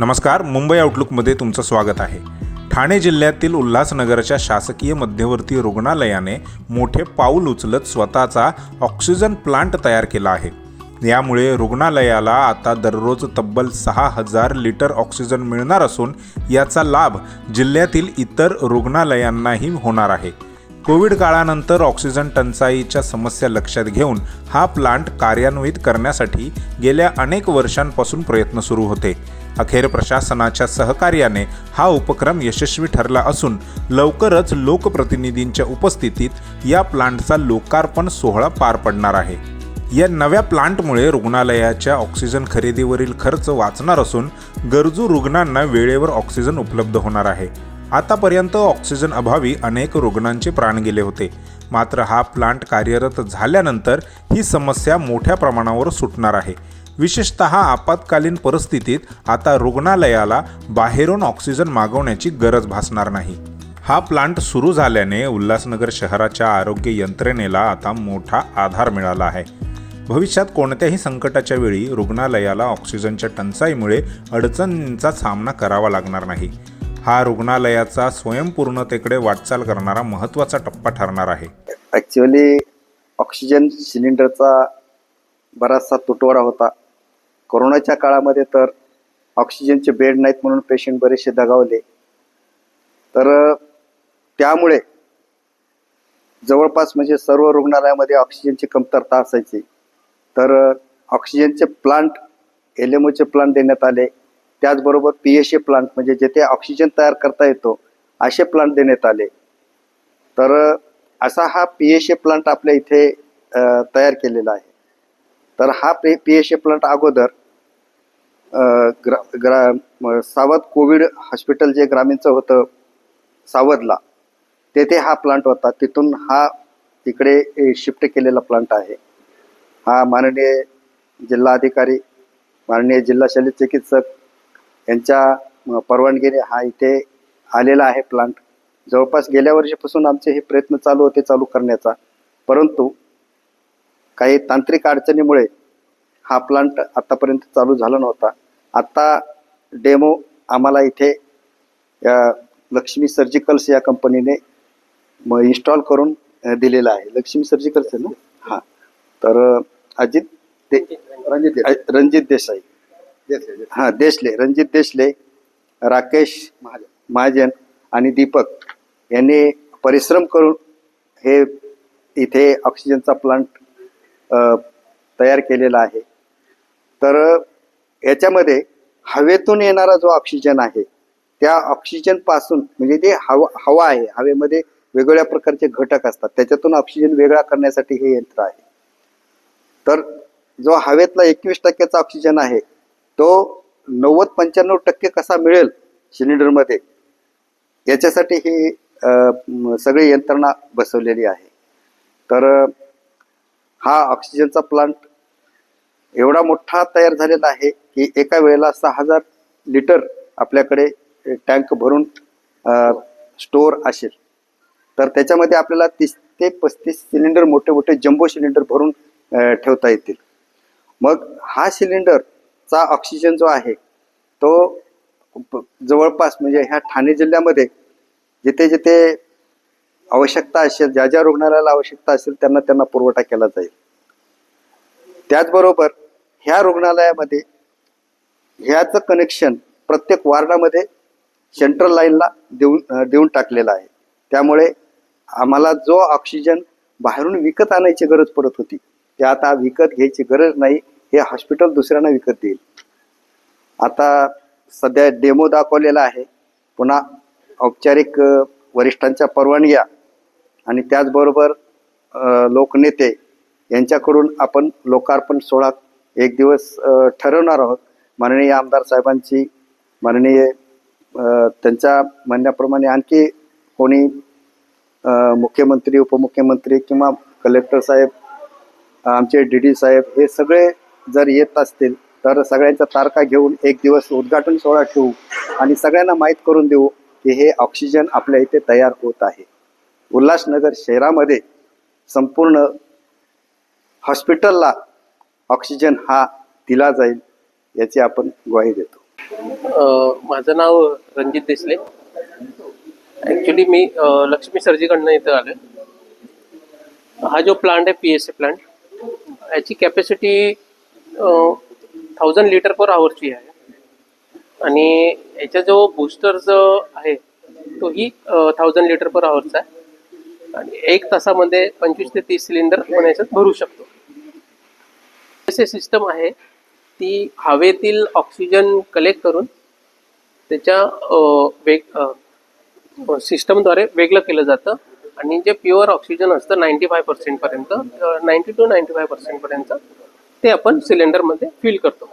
नमस्कार मुंबई आउटलुकमध्ये तुमचं स्वागत आहे. ठाणे जिल्ह्यातील उल्हासनगरच्या शासकीय मध्यवर्ती रुग्णालयाने मोठे पाऊल उचलत स्वतःचा ऑक्सिजन प्लांट तयार केला आहे. यामुळे रुग्णालयाला आता दररोज तब्बल सहा हजार लिटर ऑक्सिजन मिळणार असून याचा लाभ जिल्ह्यातील इतर रुग्णालयांनाही होणार आहे. कोविड काळानंतर ऑक्सिजन टंचाईच्या समस्या लक्षात घेऊन हा प्लांट कार्यान्वित करण्यासाठी गेल्या अनेक वर्षांपासून प्रयत्न सुरू होते. अखेर प्रशासनाच्या सहकार्याने हा उपक्रम यशस्वी ठरला असून लवकरच लोकप्रतिनिधींच्या उपस्थितीत या प्लांटचा लोकार्पण सोहळा पार पडणार आहे. या नव्या प्लांटमुळे रुग्णालयाच्या ऑक्सिजन खरेदीवरील खर्च वाचणार असून गरजू रुग्णांना वेळेवर ऑक्सिजन उपलब्ध होणार आहे. आतापर्यंत ऑक्सिजन अभावी अनेक रुग्णांचे प्राण गेले होते. मात्र हा प्लांट कार्यरत झाल्यानंतर ही समस्या मोठ्या प्रमाणावर सुटणार आहे. विशेषत आपत्कालीन परिस्थितीत आता रुग्णालयाला बाहेरून ऑक्सिजन मागवण्याची गरज भासणार नाही. हा प्लांट सुरू झाल्याने उल्हासनगर शहराच्या आरोग्य यंत्रणेला आता मोठा आधार मिळाला आहे. भविष्यात कोणत्याही संकटाच्या वेळी रुग्णालयाला ऑक्सिजनच्या टंचाईमुळे अडचणींचा सामना करावा लागणार नाही. हा रुग्णालयाचा स्वयंपूर्णतेकडे वाटचाल करणारा महत्त्वाचा टप्पा ठरणार आहे. ॲक्च्युअली ऑक्सिजन सिलेंडरचा बराचसा तुटवडा होता. कोरोनाच्या काळामध्ये तर ऑक्सिजनचे बेड नाहीत म्हणून पेशंट बरेचसे दगावले. तर त्यामुळे जवळपास म्हणजे सर्व रुग्णालयामध्ये ऑक्सिजनची कमतरता असायची. तर ऑक्सिजनचे प्लांट एल एम ओचे प्लांट देण्यात आले. त्याचबरोबर पी एस ए प्लांट म्हणजे जेथे ऑक्सिजन तयार करता येतो असे प्लांट देण्यात आले. तर असा हा पी एस ए प्लांट आपल्या इथे तयार केलेला आहे. तर हा P P S A plant अगोदर ग्रा ग्रा सावध कोविड हॉस्पिटल जे ग्रामीणचं होतं सावधला. तेथे हा प्लांट होता. तिथून हा इकडे शिफ्ट केलेला प्लांट आहे. हा माननीय जिल्हाधिकारी माननीय जिल्हा शल्य चिकित्सक यांच्या परवानगीने हा इथे आलेला आहे प्लांट जवळपास गेल्या वर्षीपासून आमचे हे प्रयत्न चालू होते चालू करण्याचा. परंतु काही तांत्रिक अडचणीमुळे हा प्लांट आतापर्यंत चालू झाला नव्हता. आता डेमो आम्हाला इथे या लक्ष्मी सर्जिकल्स या कंपनीने इन्स्टॉल करून दिलेला आहे. लक्ष्मी सर्जिकल्स आहे ना? हां. तर अजित दे रणजित रणजित देसाई. हां देशले रणजित देशले राकेश महाजन. आणि दीपक यांनी परिश्रम करून हे इथे ऑक्सिजनचा प्लांट तयार केलेला आहे. तर याच्यामध्ये हवेतून येणारा जो ऑक्सिजन आहे त्या ऑक्सिजनपासून म्हणजे ते हवा हवा आहे हवेमध्ये वेगवेगळ्या प्रकारचे घटक असतात त्याच्यातून ऑक्सिजन वेगळा करण्यासाठी हे यंत्र आहे. तर जो हवेतला एकवीस टक्क्याचा ऑक्सिजन आहे तो नव्वद पंच्याण्णव टक्के कसा मिळेल सिलेंडरमध्ये याच्यासाठी ही सगळी यंत्रणा बसवलेली आहे. तर हा ऑक्सिजनचा प्लांट एवढा मोठा तयार झालेला आहे की एका वेळेला सहा हजार लिटर आपल्याकडे टँक भरून स्टोअर असेल. तर त्याच्यामध्ये आपल्याला तीस ते पस्तीस सिलेंडर मोठे मोठे जम्बो सिलेंडर भरून ठेवता येतील. मग हा सिलेंडरचा ऑक्सिजन जो आहे तो जवळपास म्हणजे ह्या ठाणे जिल्ह्यामध्ये जिथे जिथे आवश्यकता असेल ज्या ज्या रुग्णालयाला आवश्यकता असेल त्यांना त्यांना पुरवठा केला जाईल. त्याचबरोबर ह्या रुग्णालयामध्ये ह्याचं कनेक्शन प्रत्येक वार्डामध्ये सेंट्रल लाईनला देऊन देऊन टाकलेलं आहे. त्यामुळे आम्हाला जो ऑक्सिजन बाहेरून विकत आणायची गरज पडत होती ते आता विकत घ्यायची गरज नाही हे हॉस्पिटल दुसऱ्यांना विकत देईल. आता सध्या डेमो दाखवलेला आहे. पुन्हा औपचारिक वरिष्ठांच्या परवानग्या आणि त्याचबरोबर लोकनेते यांच्याकडून आपण लोकार्पण सोहळा एक दिवस ठरवणार आहोत. माननीय आमदार साहेबांची माननीय त्यांच्या म्हणण्याप्रमाणे आणखी कोणी मुख्यमंत्री उपमुख्यमंत्री किंवा कलेक्टर साहेब आमचे डी डी साहेब हे सगळे जर येत असतील तर सगळ्यांच्या तारखा घेऊन एक दिवस उद्घाटन सोहळा ठेवू आणि सगळ्यांना माहीत करून देऊ की हे ऑक्सिजन आपल्या इथे तयार होत आहे. उल्हासनगर शहरामध्ये संपूर्ण हॉस्पिटलला ऑक्सिजन हा दिला जाईल याची आपण ग्वाही देतो. माझं नाव रणजित देसले. ॲक्च्युली मी लक्ष्मी सर्जीकडनं इथं आलो हा जो प्लांट आहे पी एस ए प्लांट याची कॅपॅसिटी थाउजंड लिटर पर आवरची आहे. आणि याचा जो बूस्टर जो आहे तोही थाउजंड लिटर पर आवरचा आहे. आणि एक तासामध्ये पंचवीस ते तीस सिलेंडर आपण याच्यात भरू शकतो. असे सिस्टम आहे ती हवेतील ऑक्सिजन कलेक्ट करून त्याच्या वेग सिस्टमद्वारे वेगळं केलं जातं आणि जे प्युअर ऑक्सिजन असतं नाईन्टी फाय पर्सेंटपर्यंत नाईन्टी टू नाईन्टी फाय पर्सेंटपर्यंत ते आपण सिलेंडरमध्ये फिल करतो.